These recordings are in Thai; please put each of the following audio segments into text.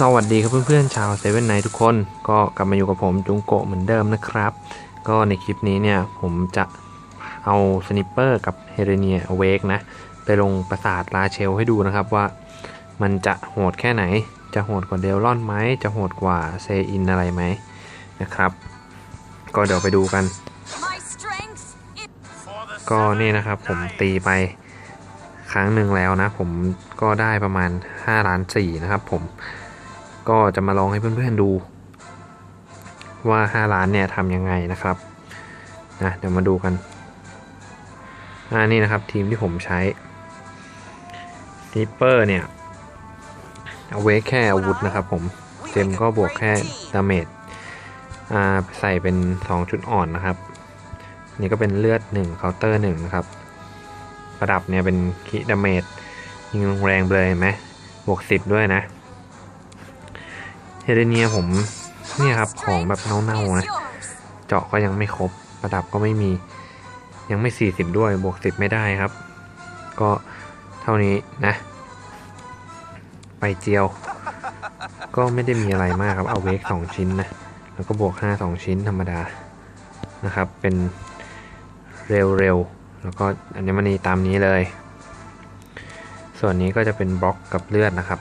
สวัสดีครับเพื่อนๆชาวเซเว่นไนทุกคนก็กลับมาอยู่กับผมจุงโกะเหมือนเดิมนะครับ ก็ในคลิปนี้เนี่ยผมจะเอาสนิปเปอร์กับเฮเรเนียเวกนะ ไปลงประสาทลาเชลให้ดูนะครับว่ามันจะโหดแค่ไหน จะโหดกว่าเดลลอนไหม จะโหดกว่าเซอินอะไรไหมนะครับ ก็เดี๋ยวไปดูกัน My strength is ก็นี่นะครับผมตีไปครั้งหนึ่งแล้วนะ ผมก็ได้ประมาณ5ล้าน4นะครับผม ก็จะมาลองให้เพื่อนๆดู ว่า 5 ล้านเนี่ยทำยังไงนะครับนะเดี๋ยวมาดูกันอ่านี่นะครับทีมที่ผมใช้นิปเปอร์เนี่ยเอาไว้แค่อาวุธนะครับผมเจมก็บวกแค่ดาเมจอ่าใส่เป็น2จุดอ่อนนะครับ นี่ก็เป็นเลือด1เคาน์เตอร์1นะครับ ประดับเนี่ยเป็นคิดาเมจยิงแรงเลยเห็นไหมบวก 10 ด้วยนะ เฮเรเนียผมเนี่ยครับของแบบเน่าๆนะ เจาะก็ยังไม่ครบประดับก็ไม่มียังไม่ 40 ด้วยบวก 10 ไม่ได้ครับ ก็เท่านี้นะ ไปเจียว ก็ไม่ได้มีอะไรมากครับเอาเวก2ชิ้นนะ แล้วก็บวก 5 2 ชิ้นธรรมดานะครับ เป็นเร็วๆ แล้วก็อัญมณีตามนี้เลย ส่วนนี้ก็จะเป็นบล็อกกับเลือดนะครับ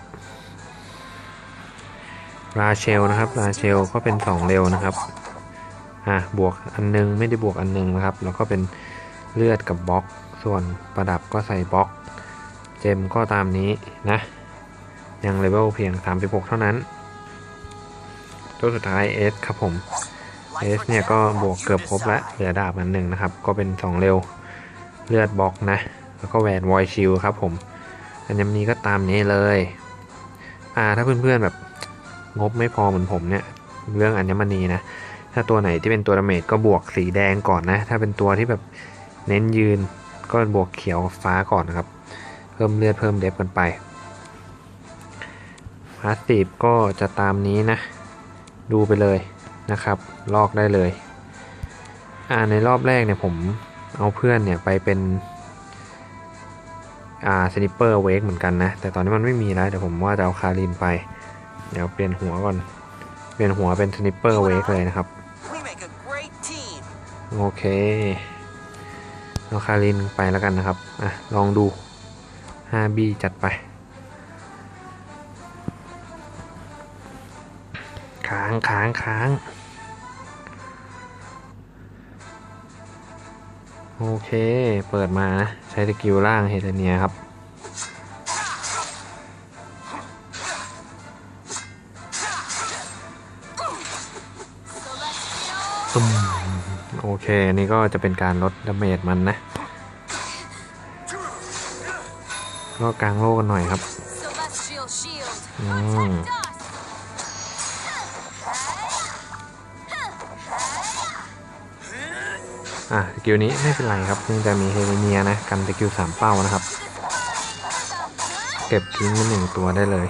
ราเชลนะครับ ราเชลก็เป็น 2 เร็วนะครับอะบวกอันนึงไม่ได้บวกอันนึงนะครับ แล้วก็เป็นเลือดกับบล็อก ส่วนประดับก็ใส่บล็อก เจมก็ตามนี้นะ ยังเลเวลเพียง 36 เท่านั้น ตัวสุดท้าย S ครับผม S เนี่ยก็บวกเกือบครบแล้วเหลือดาบอันหนึ่งนะครับ ก็เป็น 2 เร็วเลือดบล็อกนะ แล้วก็แหวนวอยชิลครับผม อันนี้ก็ตามนี้เลยอ่าถ้าเพื่อนๆแบบ งบไม่พอเหมือนผมเนี่ยเรื่องอัญมณีนะถ้าตัวไหนที่เป็นตัวดาเมจก็บวกสีแดงก่อนนะ ถ้าเป็นตัวที่แบบเน้นยืนก็บวกเขียวฟ้าก่อนนะครับ เพิ่มเลือดเพิ่มเดฟกันไปพาสตีฟก็จะตามนี้นะ ดูไปเลยนะครับ ลอกได้เลยอ่าในรอบแรกเนี่ยผมเอาเพื่อนเนี่ยไปเป็นอ่าสนิปเปอร์เวกเหมือนกันนะ แต่ตอนนี้มันไม่มีแล้วเดี๋ยวผมว่าจะเอาคารินไป เดี๋ยวเปลี่ยนหัวก่อน เปลี่ยนหัวเป็นสนิปเปอร์เวกเลยนะครับ โอเคเอาคารินไปแล้วกันนะครับ อะ ลองดู 5B จัดไป ค้างค้างค้าง โอเค เปิดมานะ ใช้สกิลล่างเฮเทเนียครับ เคนี่ก็จะเป็นการลดดาเมจมันนะก็กลางโลกกันหน่อยครับ celestial shield. Mm. Protect us. อะสกิลนี้ไม่เป็นไรครับเนื่องจากมีเฮเลเนียนะ กันสกิลสามเป้านะครับ เก็บทิ้งไปหนึ่งตัวได้เลย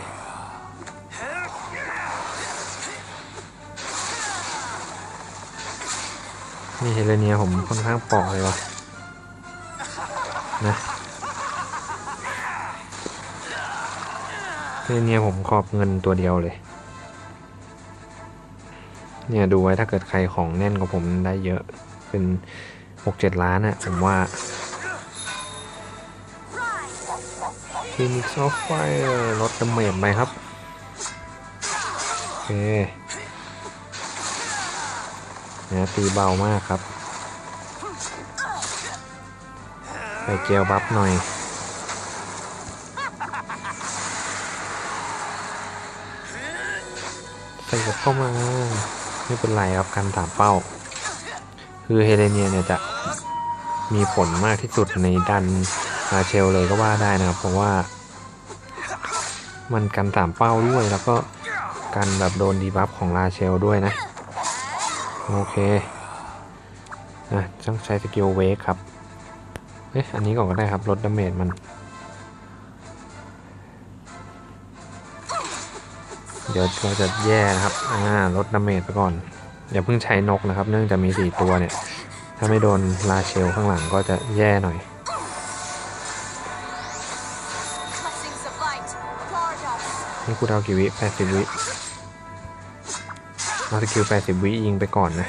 นี่เฮเลเนียผมค่อนข้างปอกเลยว่ะนะเฮเลเนียผมขอบเงินตัวเดียวเลย เนี่ยดูไว้ถ้าเกิดใครของแน่นกว่าผมได้เยอะเป็นหกเจ็ดล้านอะผมว่า Phoenix of Fire ลดดาเมจไปครับ โอเค นะตีเบามากครับไปเกลบัฟหน่อยใส่เข้ามาไม่เป็นไรครับการถามเป้า คือเฮเลเนียเนี่ยจะมีผลมากที่สุดในดันราเชลเลยก็ว่าได้นะครับ เพราะว่า มันกันสามเป้าด้วยแล้วก็กันแบบโดนดีบัฟของราเชลด้วยนะ โอเคอะต้องใช้สกิลเวกครับ เอ๊ะ อันนี้ก่อนก็ได้ครับ ลดดาเมจมัน เดี๋ยวเราจะแย่นะครับ อ่า ลดดาเมจไปก่อน อย่าเพิ่งใช้นกนะครับ เนื่องจากมีสี่ตัวเนี่ย ถ้าไม่โดนลาเชลข้างหลังก็จะแย่หน่อย นี่กูเดากี่วิแปดสิบวิ เอาสกิลแปดสิบวิยิงไปก่อนนะ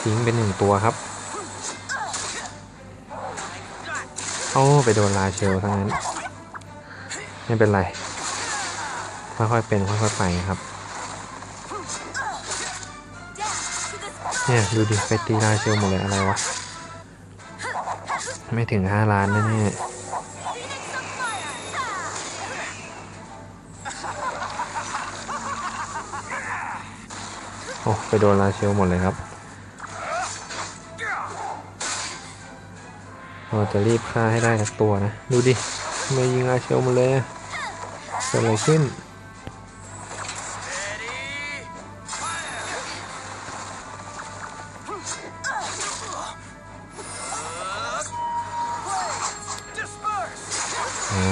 ทิ้งเป็นหนึ่งตัวครับ โอ้ไปโดนลาเชลทั้งนั้น ไม่เป็นไร ค่อยๆเป็นค่อยๆไปครับ เนี่ย ดูดิ ไปตีลาเชลหมดเลยอะไรวะ ไม่ถึงห้าล้านแน่ๆ ไปโดนลาเชลหมดเลยครับ เราจะรีบฆ่าให้ได้สักตัวนะ ดูดิไม่ยิงลาเชลหมาเลยอะเกิดอะไรขึ้น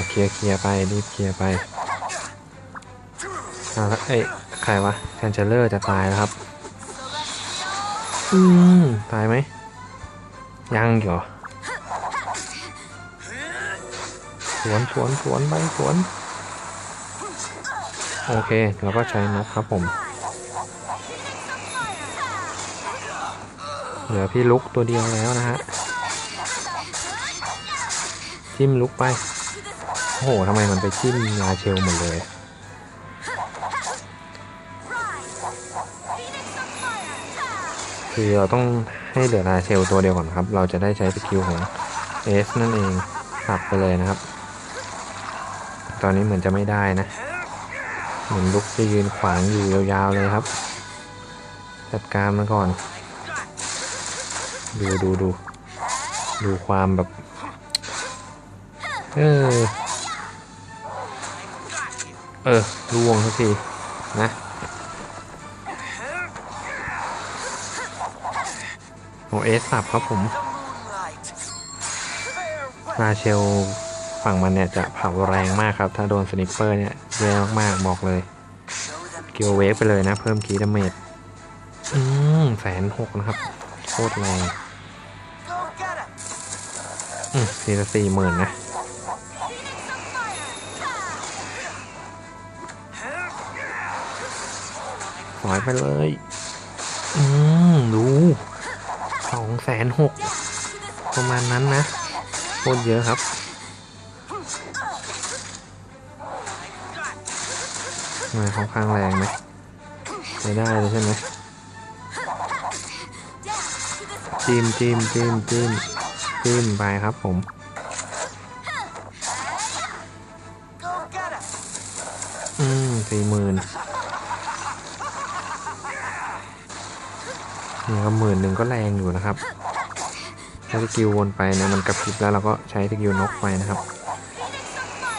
เคลียร์เคลียร์ไป รีบเคลียร์ไปอ่าแล้วเอ้ยใครวะแคนเชลเลอร์จะตายแล้วครับ อืมตายไหม ยังอยู่สวนสวนสวนไปสวน โอเคแล้วก็ใช้นกครับผม เหลือพี่ลุกตัวเดียวแล้วนะฮะ จิ้มลุกไป โอ้โหทำไมมันไปจิ้มลาเชลหมดเลย คือเราต้องให้เหลือลาเชลตัวเดียวก่อนครับ เราจะได้ใช้สกิลของเอสนั่นเองสับไปเลยนะครับ ตอนนี้เหมือนจะไม่ได้นะ เหมือนลุกจะยืนขวางอยู่ยาวๆเลยครับ จัดการมันก่อน ดูดูดูดูความแบบ เออ เออล่วงสักทีนะ โอเอสสับครับผม The moonlight. Farewell. ลาเชลฝั่งมันเนี่ยจะเผาแรงมากครับ ถ้าโดนสนิปเปอร์เนี่ยแย่มากๆบอกเลย Show them กิลเวฟไปเลยนะ เพิ่มคีดาเมจอืมแสนหกนะครับ โคตรแรงอืมสี่ละสี่หมื่นนะสอยไปเลย อืม ดู องแสนหกประมาณนั้นนะโคตรเยอะครับ มาค่อนข้างแรงไหมใช้ได้เลยใช่ไหมจิ้มจิ้มจิ้มจิ้มจิ้มไปครับผมอืมสี่หมื่น นี่ก็หมื่นหนึ่งก็แรงอยู่นะครับใช้สกิลวนไปเนี่ยมันกระพริบแล้วเราก็ใช้สกิลนกไปนะครับ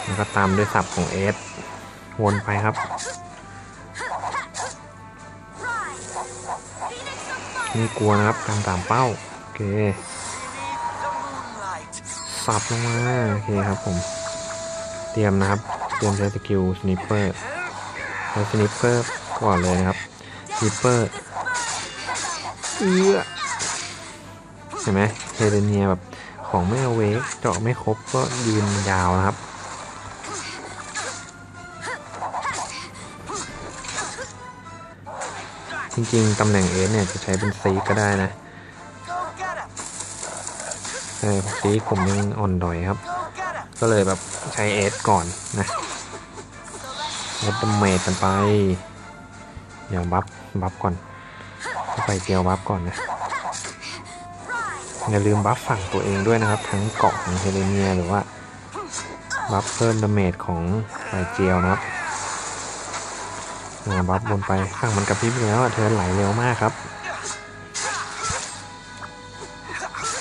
แล้วก็ตามด้วยสับของเอสวนไปครับ นี่กลัวนะครับการตามเป้า โอเคสับลงมาโอเคครับผม เตรียมนะครับ เตรียมใช้สกิลสนิปเปอร์ใช้สนิปเปอร์ก่อนเลยนะครับสนิปเปอร์ เอื้อเห็นไหมเฮเลเนียแบบของไม่เอาเวกเจาะไม่ครบก็ยืนยาวนะครับจริงๆ ตำแหน่งเอสเนี่ยจะใช้เป็นซีก็ได้นะแต่ซีผมยังอ่อนดอยครับ ก็เลยแบบใช้เอสก่อนนะลดดาเมจกันไป เดี๋ยวบัฟบัฟก่อน ไปเจียวบัฟก่อนนะ อย่าลืมบัฟฝั่งตัวเองด้วยนะครับ ทั้งเกาะของเฮเลเนียหรือว่าบัฟเพิ่มดาเมจของไฟเจียวนะครับอ่าบัฟบนไปข้างมันกระพริบแล้วเธอไหลเร็วมากครับ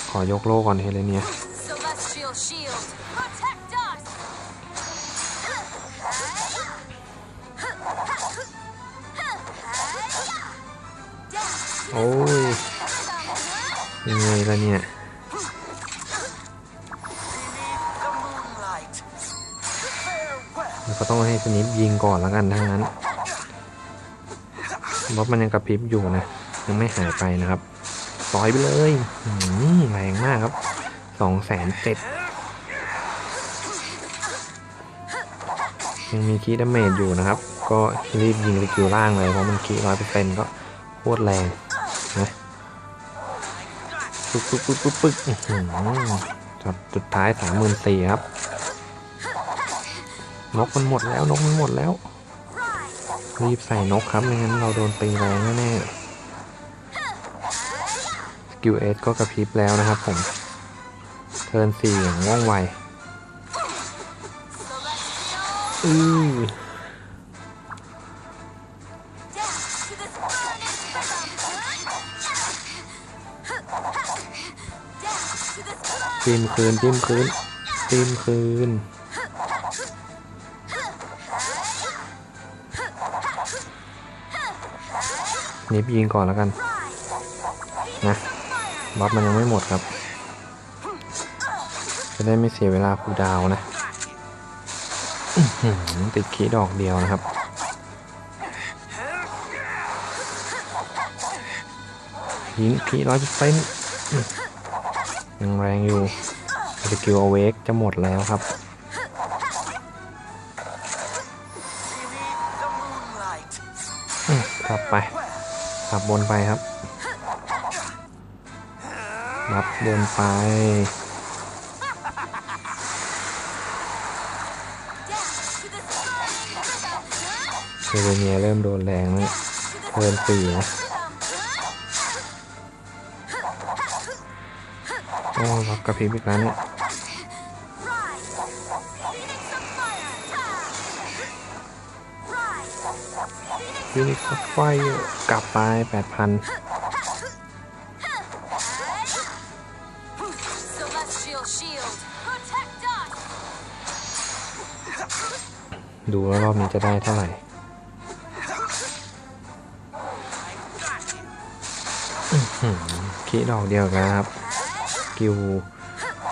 ขอยกโลก่อนเฮเลเนีย แล้วก็ต้องให้สนิปยิงก่อนแล้วกันทั้งนั้นบล็อกมันยังกระพริบอยู่นะ ยังไม่หายไปนะครับซอยไปเลยแรงมากครับสองแสนเจ็ดยังมีคีดาเมจอยู่นะครับ ก็รีบยิงสกิลล่างเลยเพราะมันคีร้อยเปอร์เซ็นต์ก็โคตรแรงนะปึ๊กปึ๊กปึ๊กปึ๊กปึ๊กจอดสุดท้ายสามหมื่นสี่ครับ นกมันหมดแล้วนกมันหมดแล้ว รีบใส่นกครับไม่งั้นเราโดนตีแรงแน่ๆสกิลเอสก็กระพริบแล้วนะครับผม เทิร์นสี่อย่างว่องไวอือจิ้มคืนจิ้มคืนจิ้มคืน นิบยิงก่อนแล้วกัน นะบัฟมันยังไม่หมดครับ จะได้ไม่เสียเวลาคูดาวนะ ติดขีดอกเดียวนะครับยิงขีร้อยเปอร์เซ็นต์ยังแรงอยู่สกิลอเวกจะหมดแล้วครับ We need the moonlight. อืมขับไป ขับบนไปครับรับบนไปเทเวเนียเริ่มโดนแรงแล้วเทิร์นสี่นะโอ้รับกระพริบอีกแล้วเนี่ย ฟินิกซ์ไฟกลับไปแปดพัน Celestial shield, protect us. ดูแล้วรอบนี้จะได้เท่าไหร่อื้อหือคีดอกเดียวกันนะครับ กิว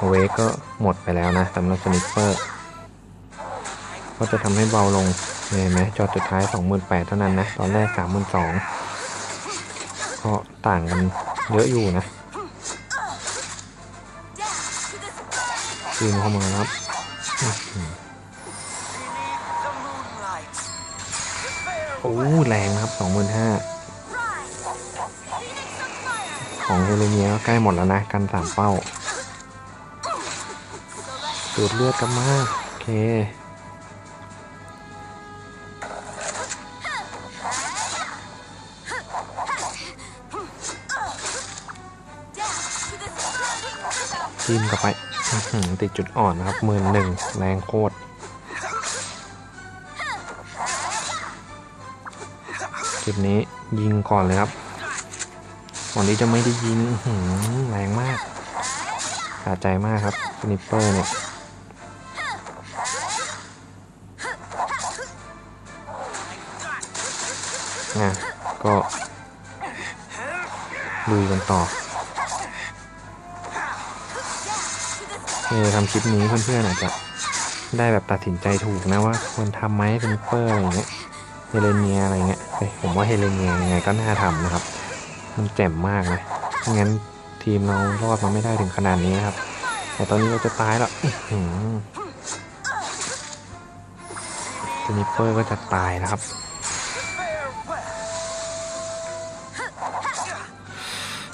เวกก็หมดไปแล้วนะสำหรับสนิปเปอร์ ก็จะทำให้เบาลง เห็นไหมจอดสุดท้าย 28,000เท่านั้นนะ ตอนแรก 32,000ก็ต่างกันเยอะอยู่นะคืนเข้ามาครับโอ้แรงครับ 25,000ของเฮเลเนียก็ใกล้หมดแล้วนะ กันสามเป้าดูดเลือดกลับมาก โอเค จิ้มกลับไปติดจุดอ่อนนะครับหมื่นหนึ่งแรงโคตรจุดนี้ยิงก่อนเลยครับก่อนที่จะไม่ได้ยิงแรงมากสะใจมากครับสนิปเปอร์เนี่ยอะก็ลุยกันต่อ เออทำคลิปนี้เพื่อนๆอาจจะได้แบบตัดสินใจถูกนะว่าควรทำไหมสนิปเปอร์อะไรเงี้ยเฮเลเนียอะไรเงี้ยผมว่าเฮเลเนียยังไงก็น่าทำนะครับ มันแจ่มมากนะไม่งั้นทีมเรารอดมาไม่ได้ถึงขนาดนี้นะครับ แต่ตอนนี้เราจะตายแล้วสนิปเปอร์ก็จะตายนะครับ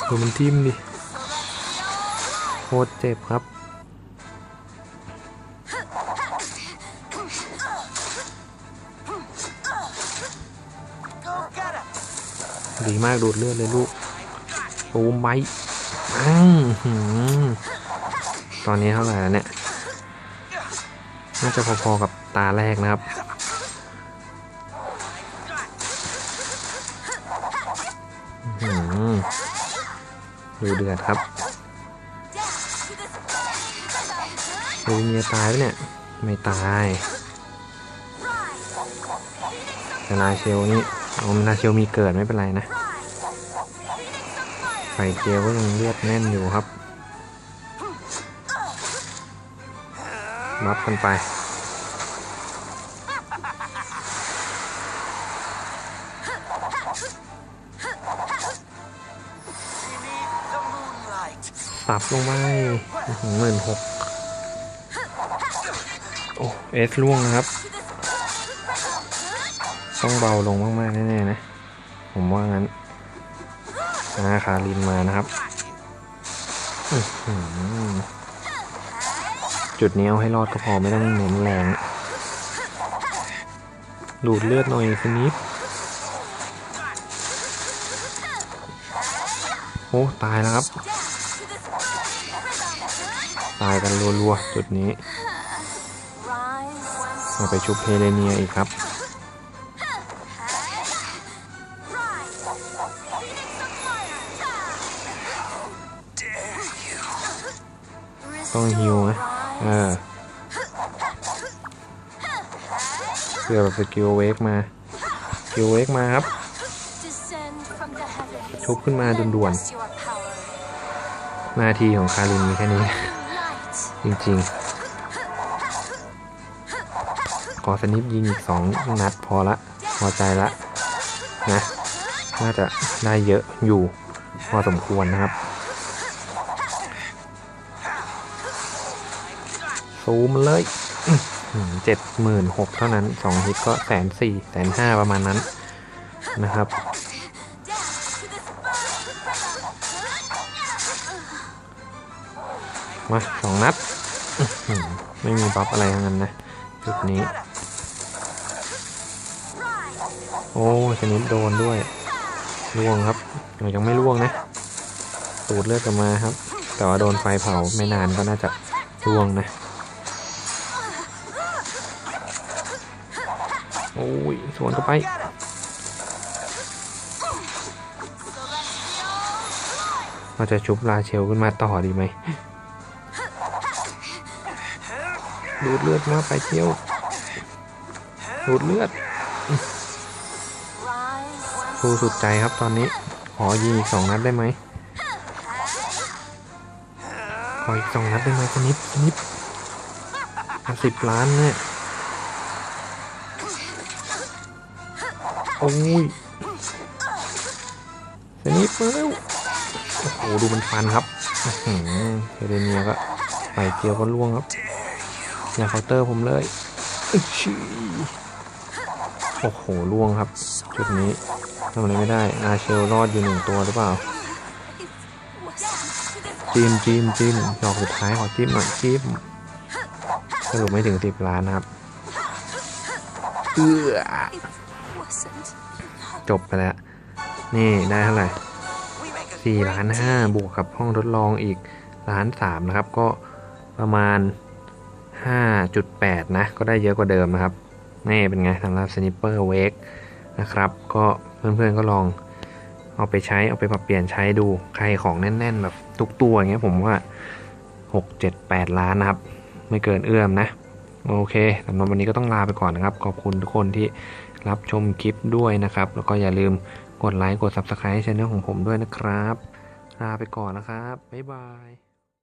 ดูมันทิ่มดิโคตรเจ็บครับ ดีมากดูดเลือดเลยลูกปูไบอ้ตอนนี้เท่าไหร่แล้วเนี่ย น่าจะพอๆกับตาแรกนะครับ ดูเดือดครับดูเมียตายไหมเนี่ย ไม่ตายแต่นาเชลนี่เอานาเชลมีเกิดไม่เป็นไรนะ ไข่เจียวก็ยังเลือดแน่นอยู่ครับรับกันไป We need the moonlight. สับลงไปหมื่นหกโอ้เอสล่วงนะครับ ต้องเบาลงมาก ๆ แน่ ๆ นะ ผมว่างั้น อาคารินมานะครับ จุดนี้เอาให้รอดก็พอไม่ต้องเน้นแรง ดูดเลือดหน่อยสนิปโอ้ตายแล้วครับ ตายกันรัวๆ จุดนี้ มาไปชุบเฮเลเนียอีกครับ ต้องฮิวนะเออเกือบสกิลเวกมาสกิลเวกมาครับ Descend from the heavens. ชุบขึ้นมาด่วนๆหน้าที่ของคารินมีแค่นี้ จริงๆ ขอสนิปยิงอีกสองนัดพอละ พอใจละนะ น่าจะได้เยอะอยู่พอสมควรนะครับ ซูมเลยเจ็ดหมื่นหกเท่านั้นสองฮิตก็แสนสี่แสนห้าประมาณนั้นนะครับมาสองนัด ไม่มีบัฟอะไรทั้งนั้นนะจุดนี้ โอ้ชนิดโดนด้วยล่วงครับเรายังไม่ล่วงนะตูดเลือดกลับมาครับ แต่ว่าโดนไฟเผาไม่นานก็น่าจะล่วงนะ โอ้ยสวนเข้าไปเราจะชุบลาเชลขึ้นมาต่อดีไหมดูดเลือดมาไปเที่ยวดูดเลือด Rise. สู้สุดใจครับตอนนี้ ขอยิงอีกสองนัดได้ไหมขออีกสองนัดได้ไหมสนิดสนิดสิบล้านเนี่ย โอ้ยสนิดมาแล้วโอ้โหดูมันฟันครับเฮเดเนียก็ไปเกียวก็ล่วงครับอย่าเคาน์เตอร์ผมเลยโอ้โหล่วงครับจุดนี้ทำอะไรไม่ได้อาเชลรอดอยู่หนึ่งตัวหรือเปล่าจิ้มจิ้มจิ้มดอกสุดท้ายขอจิ้มหน่อยจิ้มสรุปไม่ถึงสิบล้านนะครับเอือ จบไปแล้ว นี่ได้เท่าไหร่สี่ล้านห้าบวกกับห้องทดลองอีกล้านสามนะครับ ก็ประมาณห้าจุดแปดนะ ก็ได้เยอะกว่าเดิมนะครับ นี่เป็นไงสำหรับสนิปเปอร์เวกนะครับ ก็เพื่อนๆก็ลองเอาไปใช้ เอาไปปรับเปลี่ยนใช้ดู ใครของแน่น ๆ แบบทุกตัวอย่างเงี้ยผมว่าหกเจ็ดแปดล้านนะครับ ไม่เกินเอื้อมนะ โอเคสำหรับวันนี้ก็ต้องลาไปก่อนนะครับ ขอบคุณทุกคนที่ รับชมคลิปด้วยนะครับ แล้วก็อย่าลืมกดไลค์กด Subscribe ช่องของผมด้วยนะครับลาไปก่อนนะครับ บ๊ายบาย